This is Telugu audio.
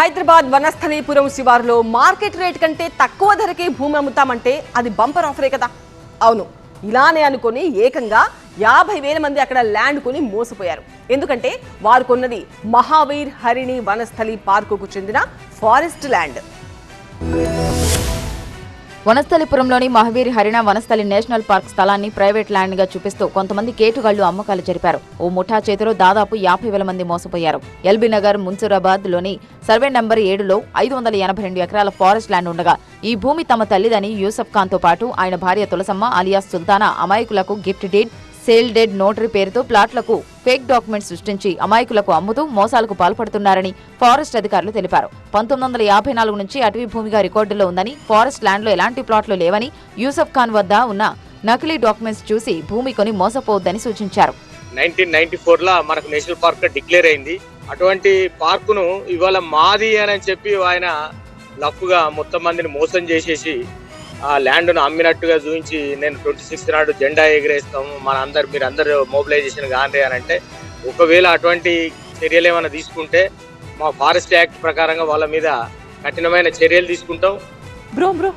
హైదరాబాద్ వనస్థలీపురం శివారులో మార్కెట్ రేట్ కంటే తక్కువ ధరకే భూమి అమ్ముతామంటే అది బంపర్ ఆఫరే కదా. అవును ఇలానే అనుకొని ఏకంగా యాభై వేల మంది అక్కడ ల్యాండ్ కొని మోసపోయారు. ఎందుకంటే వారు కొన్నది మహావీర్ హరిణి వనస్థలి పార్కుకు చెందిన ఫారెస్ట్ ల్యాండ్. వనస్థలిపురంలోని మహావీర్ హరిణ వనస్థలి నేషనల్ పార్క్ స్థలాన్ని ప్రైవేట్ ల్యాండ్గా చూపిస్తూ కొంతమంది కేటుగాళ్ళు అమ్మకాలు జరిపారు. ఓ ముఠా చేతిలో దాదాపు యాభై వేల మంది మోసపోయారు. ఎల్బీ నగర్ మున్సూరాబాద్లోని సర్వే నంబర్ ఏడులో ఐదు వందల ఎనభై రెండు ఎకరాల ఫారెస్ట్ ల్యాండ్ ఉండగా ఈ భూమి తమ తల్లిదని యూసఫ్ ఖాన్తో పాటు ఆయన భార్య Tulasamma alias Sultana అమాయకులకు gift deed sale deed notary పేరుతో ప్లాట్లకు ఫేక్ డాక్యుమెంట్స్ సృష్టించి అమాయకులకు అమ్ముతూ మోసాలకు పాల్పడుతున్నారని ఫారెస్ట్ అధికారులు తెలిపారు. పంతొమ్మిది వందల యాభై నాలుగు నుంచి అటవీ భూమిగా రికార్డులో ఉందని ఫారెస్ట్ ల్యాండ్లో ఎలాంటి ప్లాట్లు లేవని యూసఫ్ ఖాన్ వద్ద ఉన్న నకిలీ డాక్యుమెంట్స్ చూసి భూమి కొని మోసపోవద్దని సూచించారు. నైన్టీన్ నైన్టీ ఫోర్లో మనకు నేషనల్ పార్క్ డిక్లేర్ అయింది. అటువంటి పార్కును ఇవాళ మాది అని చెప్పి ఆయన లప్పుగా మొత్తం మందిని మోసం చేసేసి ఆ ల్యాండ్ను అమ్మినట్టుగా చూపించి నేను ట్వంటీ సిక్స్త్ నాడు జెండా ఎగిరేస్తాము. మన అందరు మీరు అందరు మొబిలైజేషన్ కానీ అని అంటే ఒకవేళ అటువంటి చర్యలు ఏమైనా తీసుకుంటే మా ఫారెస్ట్ యాక్ట్ ప్రకారంగా వాళ్ళ మీద కఠినమైన చర్యలు తీసుకుంటాం. Bro bro